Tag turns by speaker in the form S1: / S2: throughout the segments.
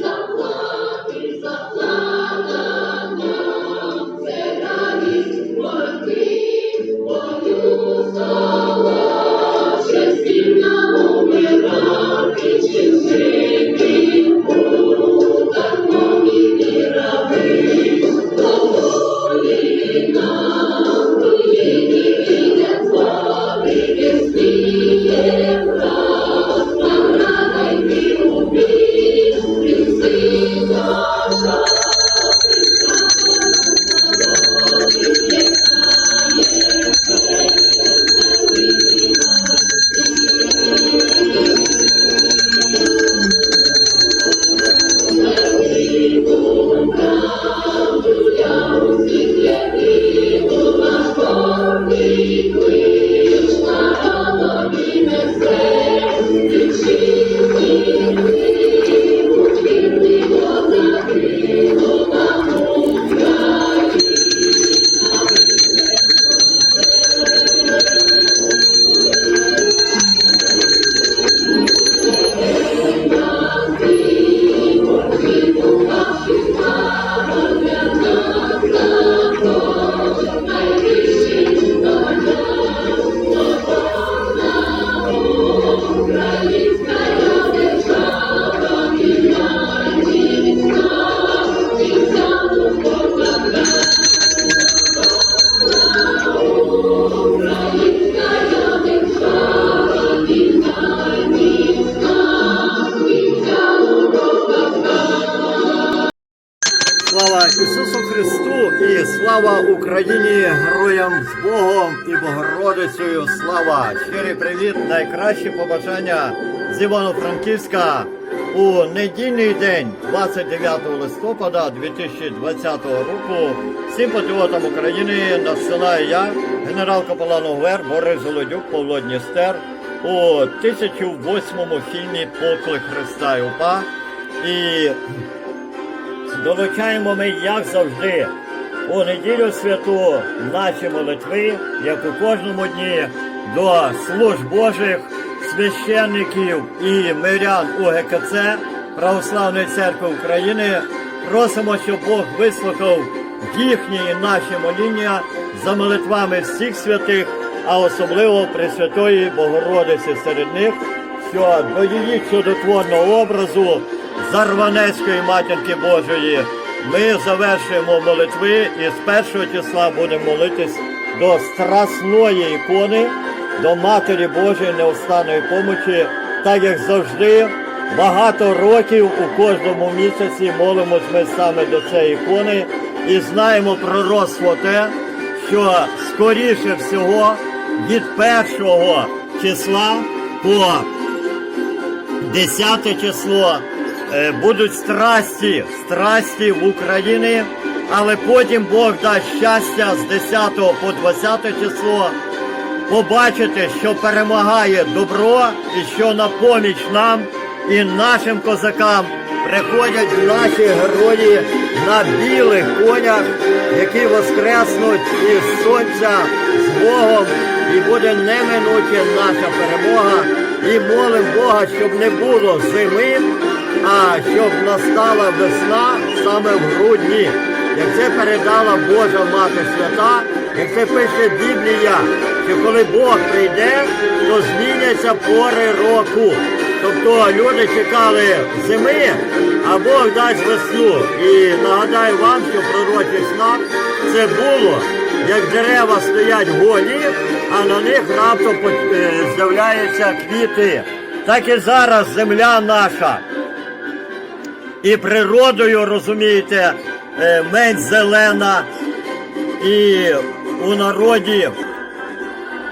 S1: Слава Україні, героям з Богом і Богородицею. Слава! Щирий привіт, найкращі побажання з Івано-Франківська у недільний день, 29 листопада 2020 року. Всім патріотам України надсилаю я, генерал капелан ОВР Борис Голодюк, Павло Дністер у 1008 фільмі Поклик Христа і УПА. І Долучаємо ми, як завжди, у неділю святу наші молитви, як у кожному дні, до служб Божих, священників і мирян УГКЦ Православної церкви України. Просимо, щоб Бог вислухав їхні і наші моління за молитвами всіх святих, а особливо Пресвятої Богородиці серед них, що до її чудотворного образу Зарванецької матінки Божої. Ми завершуємо молитви і з першого числа будемо молитись до страсної ікони, до Матері Божої неустанної помочі, так як завжди. Багато років у кожному місяці молимось ми саме до цієї ікони і знаємо пророцтво те, що скоріше всього від першого числа по 10 число будуть страсті, страсті в Україні, але потім Бог дасть щастя з 10 по 20 число побачити, що перемагає добро і що на поміч нам і нашим козакам приходять наші герої на білих конях, які воскреснуть із сонця з Богом, і буде неминуче наша перемога. І молим Бога, щоб не було зими, а щоб настала весна саме в грудні. Як це передала Божа Мати Свята, як це пише Біблія, що коли Бог прийде, то зміняться пори року. Тобто люди чекали зими, а Бог дасть весну. І нагадаю вам, що пророчий знак це було, як дерева стоять голі, а на них раптом е, з'являються квіти. Так і зараз земля наша. І природою, розумієте, е, менш зелена, і у народі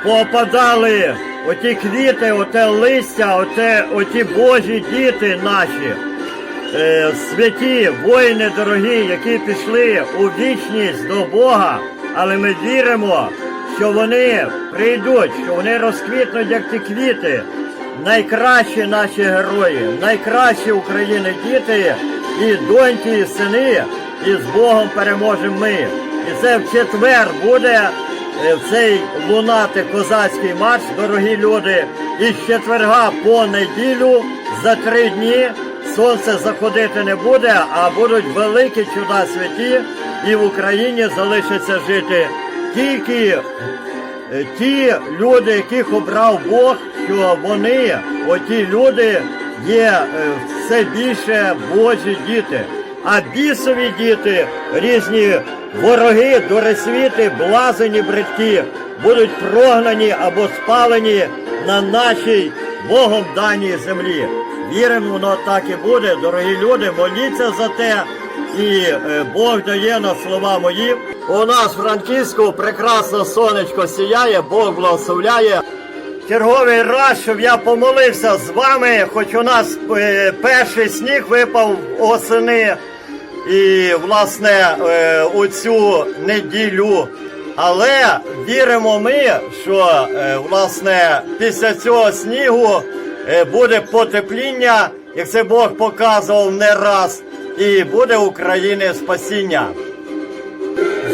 S1: попадали оті квіти, оте листя, оте, оті Божі діти наші, е, святі воїни дорогі, які пішли у вічність до Бога, але ми віримо, що вони прийдуть, що вони розквітнуть, як ті квіти. Найкращі наші герої, найкращі України діти і доньки, і сини, і з Богом переможемо ми. І це в четвер буде е, цей лунати козацький марш, дорогі люди, і з четверга по неділю за три дні сонце заходити не буде, а будуть великі чуда святі, і в Україні залишиться жити тільки ті люди, яких обрав Бог, що вони, оті люди, є е, все більше Божі діти. А бісові діти, різні вороги, доресвіти, блазені бридкі, будуть прогнані або спалені на нашій Богом даній землі. Віримо, воно так і буде, дорогі люди, моліться за те. І е, Бог дає на слова мої. У нас в Франківську прекрасно сонечко сіяє, Бог благословляє. Черговий раз, щоб я помолився з вами, хоч у нас е, перший сніг випав осени і, власне, е, у цю неділю. Але віримо ми, що власне після цього снігу буде потепління, як це Бог показував не раз, і буде України спасіння.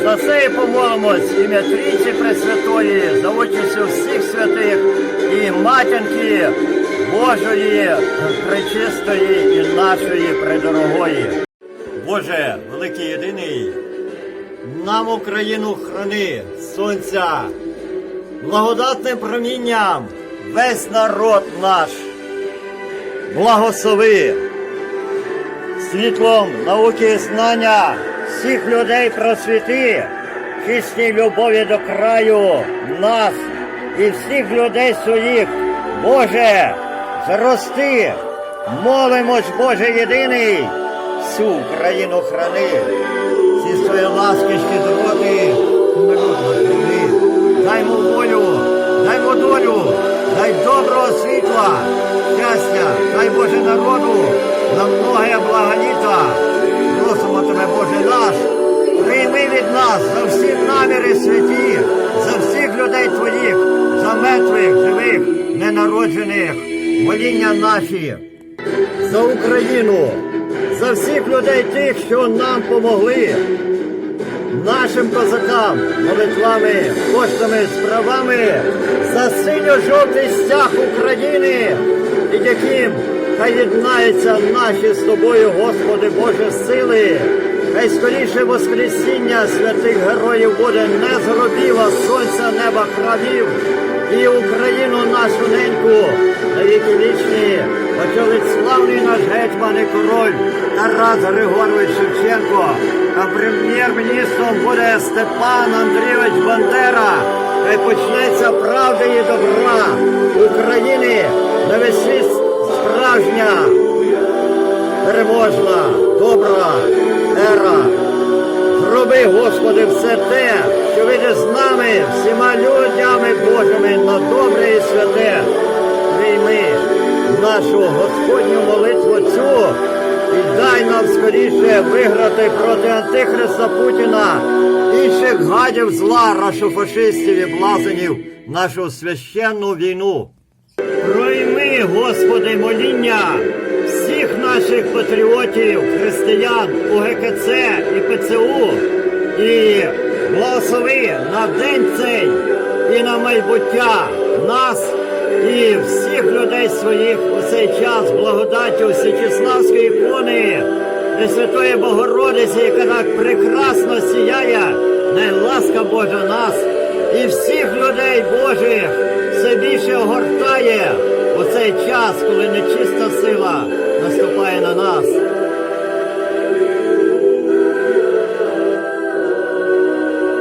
S1: За це і помолимось ім'я Трійці Пресвятої, за участю всіх святих і матінки Божої, пречистої і нашої предорогої. Боже, великий єдиний, нам Україну храни, сонця, благодатним промінням весь народ наш. Благослови світлом науки і знання всіх людей просвіти, чистій любові до краю нас і всіх людей своїх. Боже, зрости, молимось, Боже єдиний, всю Україну храни, всі свої ласки, щедроти. Даймо волю, даймо долю, дай доброго світла, щастя, дай Боже народу, на многое благоліта. Просимо тебе, Боже наш, прийми від нас за всі наміри святі, за всіх людей твоїх, за мертвих, живих, ненароджених, моління наші, за Україну, за всіх людей тих, що нам помогли, нашим козакам, молитвами, коштами, справами за синьо-жовтий стяг України, під яким хай єднаються наші з тобою, Господи Боже, сили. Хай скоріше Воскресіння святих героїв буде не з гробів, а сонця неба кравів. І Україну нашу неньку на віки вічні очолить славний наш гетьман і король Тарас Григорович Шевченко. А прем'єр-міністром буде Степан Андрійович Бандера. Хай почнеться правди і добра України на світ справжня, переможна, добра ера. Зроби, Господи, все те, що вийде з нами, всіма людями Божими на добре і святе. Прийми нашу Господню молитву цю і дай нам скоріше виграти проти Антихриста Путіна, інших гадів зла, рашофашистів і блазенів нашу священну війну. Господи, моління всіх наших патріотів, християн, УГКЦ і ПЦУ, і благослови на день цей і на майбуття нас і всіх людей своїх у цей час благодаттю Січеславської ікони, Пресвятої Богородиці, яка так прекрасно сіяє, най ласка Божа нас і всіх людей Божих все більше огортає у цей час, коли нечиста сила наступає на нас.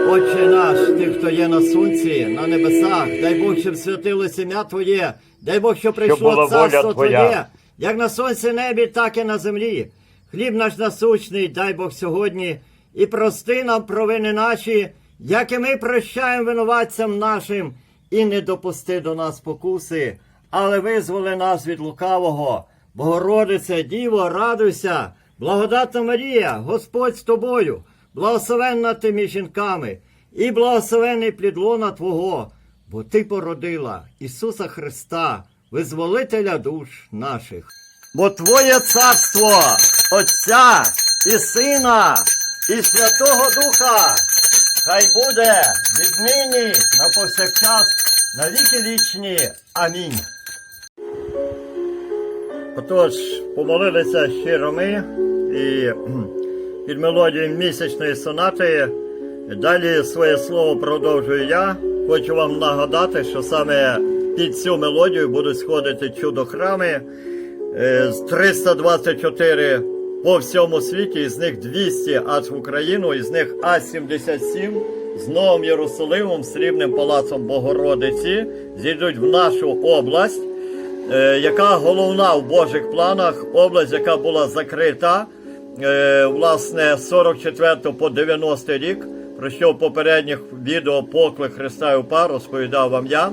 S1: Отче наш, ти, хто є на сонці, на небесах, дай Бог, щоб святилося ім'я Твоє, дай Бог, щоб прийшло
S2: воля
S1: царство
S2: Твоя.
S1: Твоє, як на сонці небі, так і на землі. Хліб наш насущний, дай Бог сьогодні, і прости нам провини наші, як і ми прощаємо винуватцям нашим, і не допусти до нас покуси, але визволи нас від лукавого. Богородице, Діво, радуйся, благодатна Марія, Господь з тобою, благословенна ти між жінками, і благословений плід лона Твого, бо Ти породила Ісуса Христа, визволителя душ наших. Бо Твоє царство, Отця і Сина, і Святого Духа, хай буде віднині на повсякчас, на віки вічні. Амінь. Отож, помолилися щиро ми і під мелодією місячної сонати. Далі своє слово продовжую я. Хочу вам нагадати, що саме під цю мелодію будуть сходити чудо-храми. Е, з 324 по всьому світі, із них 200 аж в Україну, із них А-77 з Новим Єрусалимом, Срібним палацом Богородиці зійдуть в нашу область, яка головна в Божих планах, область, яка була закрита е, власне з 44 по 90 рік, про що в попередніх відео поклик Христа і УПА розповідав вам я.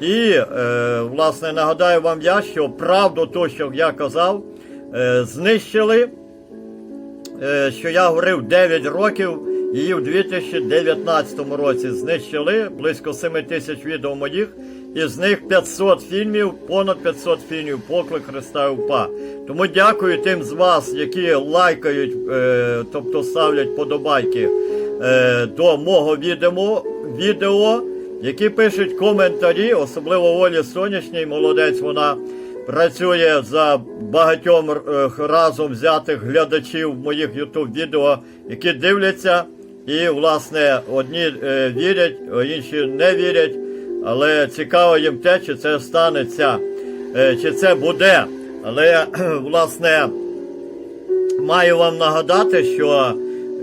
S1: І, е, власне, нагадаю вам я, що правду ту, що я казав, е, знищили, е, що я говорив 9 років, її в 2019 році знищили близько 7 тисяч відео моїх, із них 500 фільмів, понад 500 фільмів поклик Христа УПА. Тому дякую тим з вас, які лайкають, е, тобто ставлять подобайки е, до мого відео, відео які пишуть коментарі, особливо Олі Сонячній, молодець, вона працює за багатьом е, разом взятих глядачів моїх ютуб відео, які дивляться, і, власне, одні вірять, інші не вірять. Але цікаво їм те, чи це станеться, е, чи це буде. Але, власне, маю вам нагадати, що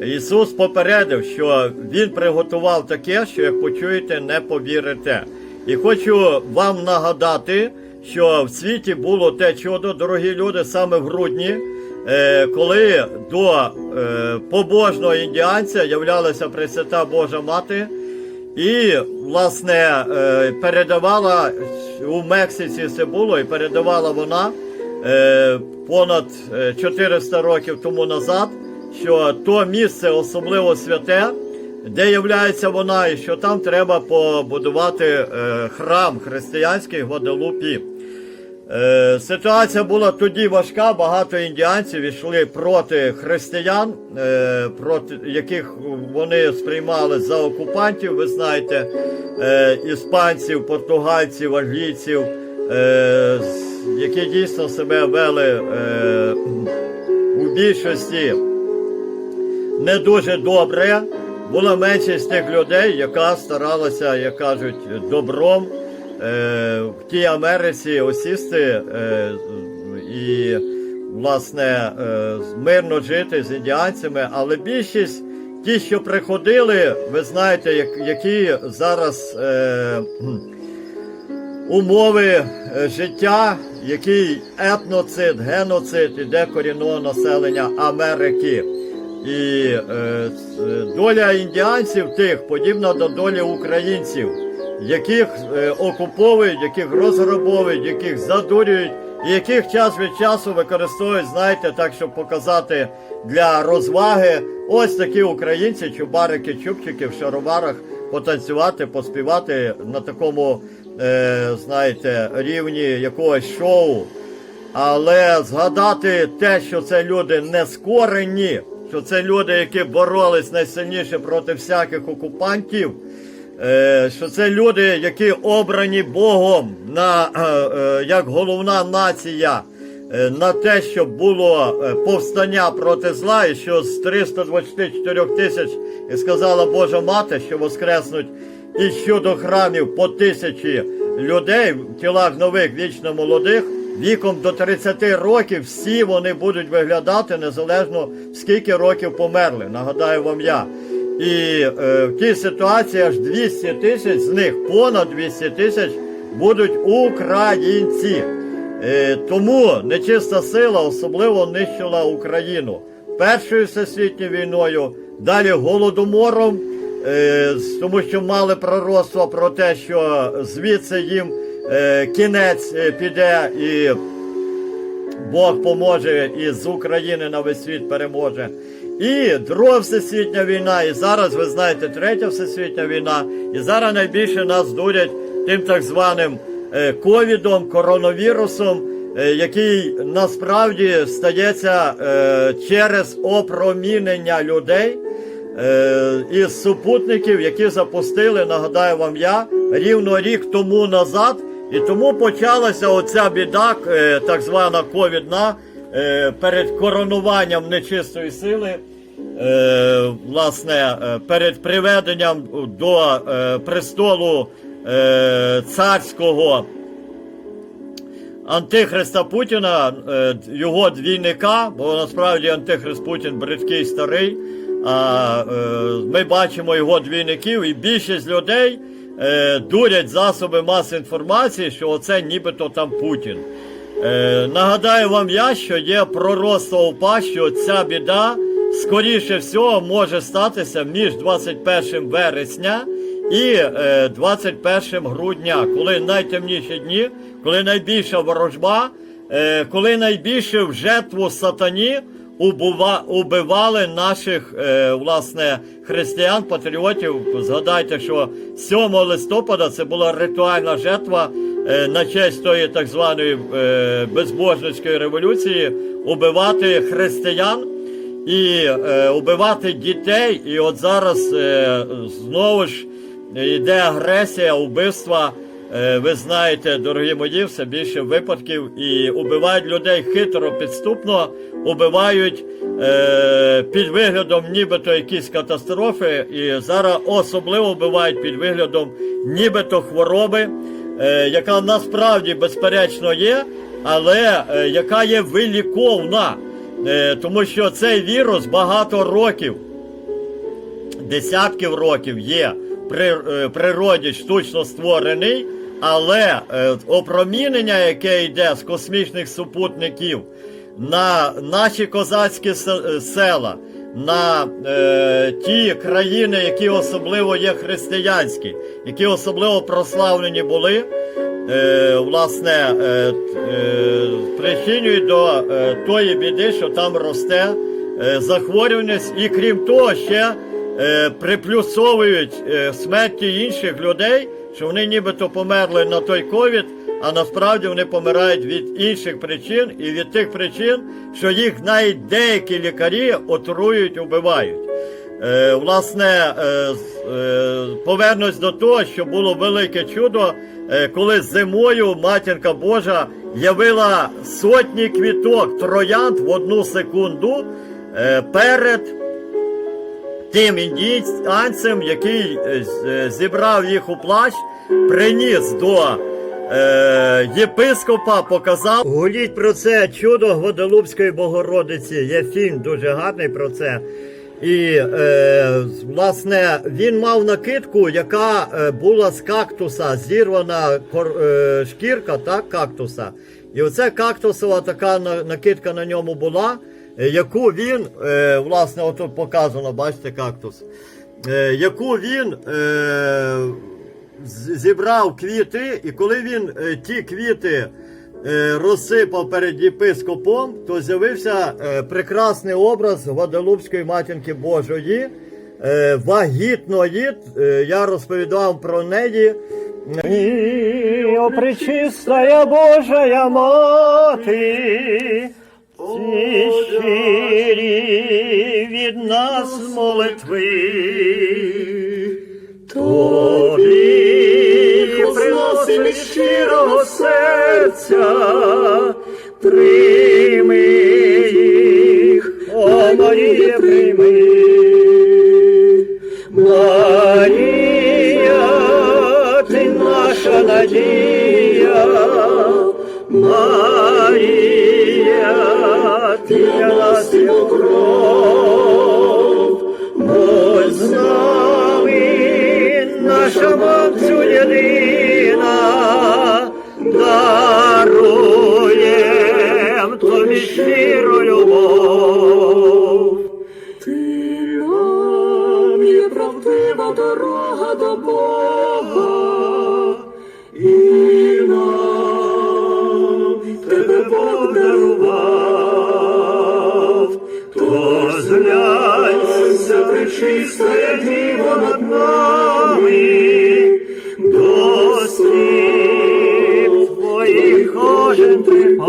S1: Ісус попередив, що Він приготував таке, що як почуєте, не повірите. І хочу вам нагадати, що в світі було те чудо, дорогі люди, саме в грудні, е, коли до е, побожного індіанця являлася Пресвята Божа Мати. І, власне, е, передавала у Мексиці це було, і передавала вона е, понад е, 400 років тому назад, що то місце особливо святе, де являється вона, і що там треба побудувати е, храм християнський Гваделупі. Е, Ситуація була тоді важка. Багато індіанців йшли проти християн, е, проти яких вони сприймали за окупантів. Ви знаєте, е, іспанців, португальців, англійців, які дійсно себе вели у більшості не дуже добре. Була меншість тих людей, яка старалася, як кажуть, добром в тій Америці осісти е, і, власне, е, мирно жити з індіанцями, але більшість ті, що приходили, ви знаєте, які зараз е, умови е, життя, який етноцид, геноцид іде корінного населення Америки. І е, доля індіанців тих подібна до долі українців, яких е, окуповують, яких розграбовують, яких задурюють, і яких час від часу використовують, знаєте, так, щоб показати для розваги. Ось такі українці, чубарики, чубчики в шароварах, потанцювати, поспівати на такому, е, знаєте, рівні якогось шоу. Але згадати те, що це люди нескорені, що це люди, які боролись найсильніше проти всяких окупантів, що це люди, які обрані Богом на, е, е, як головна нація е, на те, щоб було е, повстання проти зла, і що з 324 тисяч, і сказала Божа Мати, що воскреснуть і щодо храмів по тисячі людей в тілах нових вічно молодих. Віком до 30 років всі вони будуть виглядати незалежно скільки років померли. Нагадаю вам я. І е, в тій ситуації аж 200 тисяч, з них понад 200 тисяч будуть українці. Е, тому нечиста сила особливо нищила Україну Першою всесвітньою війною, далі голодомором, е, тому що мали пророцтво про те, що звідси їм е, кінець е, піде і Бог поможе і з України на весь світ переможе. І Друга всесвітня війна, і зараз, ви знаєте, третя всесвітня війна, і зараз найбільше нас дурять тим так званим е, ковідом, коронавірусом, е, який насправді стається е, через опромінення людей. із супутників, які запустили, нагадаю вам я, рівно рік тому назад. І тому почалася оця біда, так звана ковідна, перед коронуванням нечистої сили. Е, власне, е, перед приведенням до е, престолу е, царського Антихриста Путіна, е, його двійника, бо насправді Антихрист Путін бридкий старий. А е, ми бачимо його двійників, і більшість людей е, дурять засоби маси інформації, що оце нібито там Путін. Е, нагадаю вам я, що є пророцтво УПА, що ця біда скоріше всього може статися між 21 вересня і е, 21 грудня, коли найтемніші дні, коли найбільша ворожба, е, коли найбільше в жертву сатані убивали наших е, власне християн, патріотів. Згадайте, що 7 листопада це була ритуальна жертва е, на честь тої так званої е, безбожницької революції убивати християн і е, убивати дітей. І от зараз е, знову ж йде агресія, убивства. Е, ви знаєте, дорогі мої, все більше випадків і убивають людей хитро, підступно, убивають е, під виглядом нібито якісь катастрофи, і зараз особливо вбивають під виглядом нібито хвороби, е, яка насправді безперечно є, але яка є виліковна. Тому що цей вірус багато років, десятків років є при природі штучно створений, але е, опромінення, яке йде з космічних супутників на наші козацькі е, села, на е, ті країни, які особливо є християнські, які особливо прославлені були, е, власне, е, е, причинюють до е, тої біди, що там росте е, захворюваність, і крім того, ще е, приплюсовують е, смерті інших людей, що вони нібито померли на той ковід, а насправді вони помирають від інших причин і від тих причин, що їх навіть деякі лікарі отрують, убивають. Е, власне, е, е, повернусь до того, що було велике чудо, е, коли зимою матінка Божа явила сотні квіток троянд в одну секунду е, перед тим індійцем, який е, е, зібрав їх у плащ, приніс до е, єпископа, показав. Гуліть про це чудо Гваделупської Богородиці. Є фільм дуже гарний про це. І е, власне він мав накидку, яка е, була з кактуса, зірвана е, шкірка так, кактуса. І оце кактусова така накидка на ньому була, яку він, е, власне, отут показано, бачите, кактус, е, яку він е, зібрав квіти, і коли він е, ті квіти е, розсипав перед єпископом, то з'явився е, прекрасний образ Гваделупської матінки Божої, е, вагітної. Е, я розповідав про неї. О, пречистая Божая мати, ці від нас молитви. Тобі приносимо щирого серця, прийми їх, о Марія, прийми. Марія, ти наша надія, 面对吧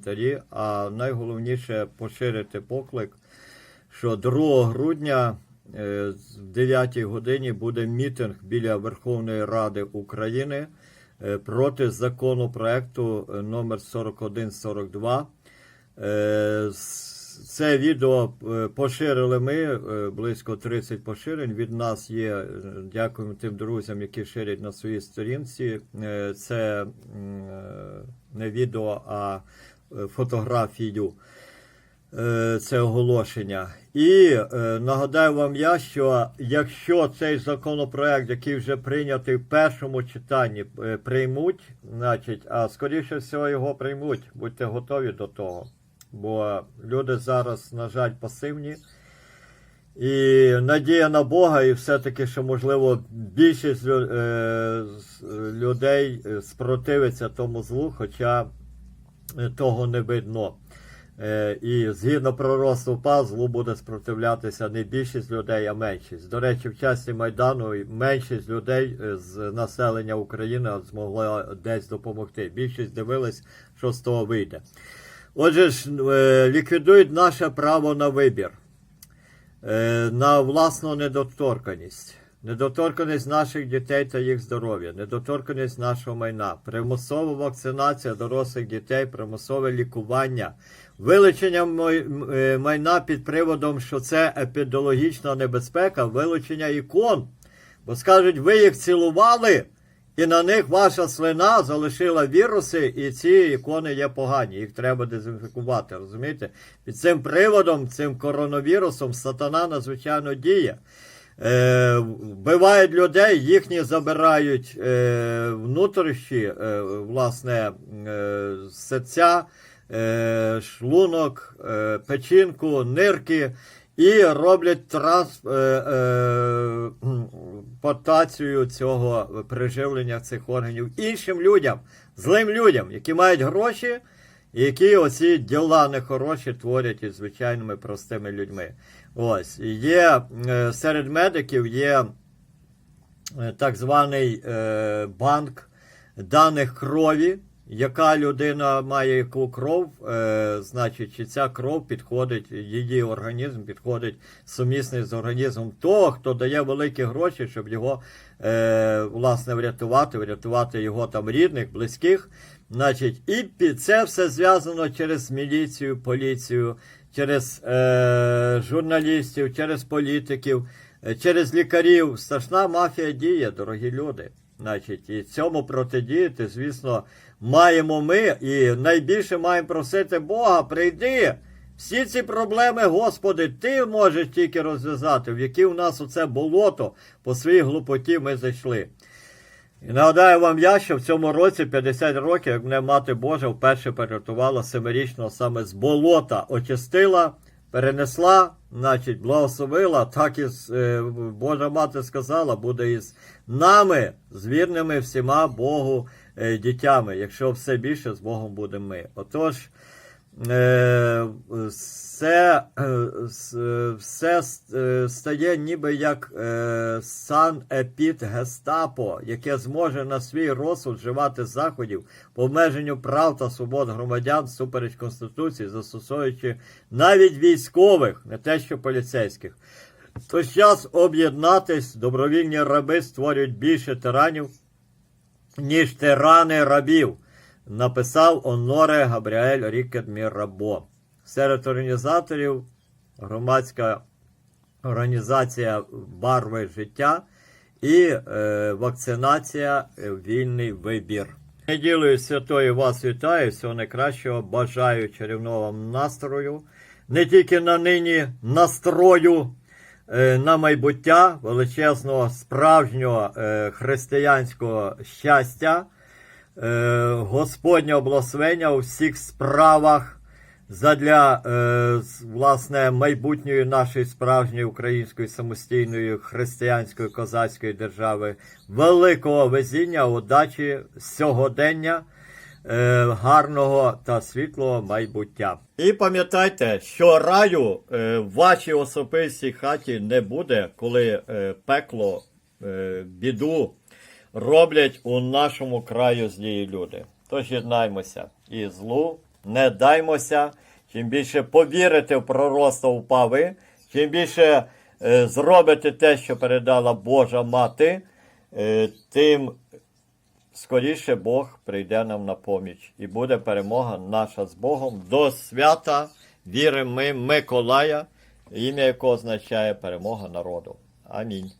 S1: коментарі, а найголовніше поширити поклик, що 2 грудня е, в 9 годині буде мітинг біля Верховної Ради України е, проти законопроекту е, номер 4142. Е, Це відео поширили ми, близько 30 поширень. Від нас є. Дякуємо тим друзям, які ширять на своїй сторінці. Це не відео, а фотографію. Е, Це оголошення. І е, нагадаю вам я, що якщо цей законопроект, який вже прийнятий в першому читанні, е, приймуть, значить, а скоріше всього його приймуть, будьте готові до того. Бо люди зараз, на жаль, пасивні. І надія на Бога, і все-таки, що можливо більшість е, людей е, спротивиться тому злу, хоча е, того не видно. Е, І згідно пророцтва УПА, злу буде спротивлятися не більшість людей, а меншість. До речі, в часі Майдану меншість людей е, з населення України змогла десь допомогти. Більшість дивилась, що з того вийде. Отже ж, е, ліквідують наше право на вибір, е, на власну недоторканість. Недоторканість наших дітей та їх здоров'я, недоторканість нашого майна, примусова вакцинація дорослих дітей, примусове лікування, вилучення е, майна під приводом, що це епідеміологічна небезпека, вилучення ікон. Бо скажуть, ви їх цілували, і на них ваша слина залишила віруси, і ці ікони є погані, їх треба дезінфікувати. Розумієте? Під цим приводом, цим коронавірусом, сатана надзвичайно діє. Е, вбивають людей, їхні забирають е, внутрішні, е, власне, е, серця, е, шлунок, е, печінку, нирки і роблять транс, е, е, цього приживлення цих органів іншим людям, злим людям, які мають гроші, які оці діла нехороші творять із звичайними простими людьми. Ось є е, серед медиків є е, так званий е, банк даних крові, яка людина має яку кров, значить, чи ця кров підходить, її організм підходить сумісний з організмом того, хто дає великі гроші, щоб його власне врятувати, врятувати його там рідних, близьких. Значить, і під це все зв'язано через міліцію, поліцію, через е, журналістів, через політиків, е, через лікарів. Страшна мафія діє, дорогі люди. Значить, і цьому протидіяти, звісно, маємо ми, і найбільше маємо просити Бога, прийди. Всі ці проблеми, Господи, Ти можеш тільки розв'язати, в які у нас оце болото по своїй глупоті ми зайшли. І нагадаю вам я, що в цьому році 50 років, як мене мати Божа вперше порятувала семирічного саме з болота, очистила, перенесла, значить, благословила, так і е, Божа мати сказала, буде із нами, з вірними всіма Богу е, дітями, якщо все більше з Богом будемо ми. Отож, все, е, е, все е, стає ніби як е, сан-епід гестапо, яке зможе на свій розсуд вживати заходів по обмеженню прав та свобод громадян супереч Конституції, застосовуючи навіть військових, не те що поліцейських. Тож час об'єднатись, добровільні раби створюють більше тиранів, ніж тирани рабів, написав Оноре Габріель Рікет Мірабо. Серед організаторів громадська організація Барви життя і е, вакцинація Вільний вибір. Неділею святої вас вітаю, всього найкращого. Бажаю чарівного вам настрою. Не тільки на нині настрою е, на майбуття величезного справжнього е, християнського щастя, е, Господнього благословення у всіх справах задля е, власне майбутньої нашої справжньої української самостійної християнської козацької держави, великого везіння, удачі, сьогодення, е, гарного та світлого майбуття. І пам'ятайте, що раю в вашій особистій хаті не буде, коли пекло, біду роблять у нашому краю злі люди. Тож єднаймося і злу не даймося. Чим більше повірите в пророцтво упави, чим більше е, зробите те, що передала Божа мати, е, тим скоріше Бог прийде нам на поміч і буде перемога наша з Богом до свята. Віримо ми Миколая, ім'я якого означає перемога народу. Амінь.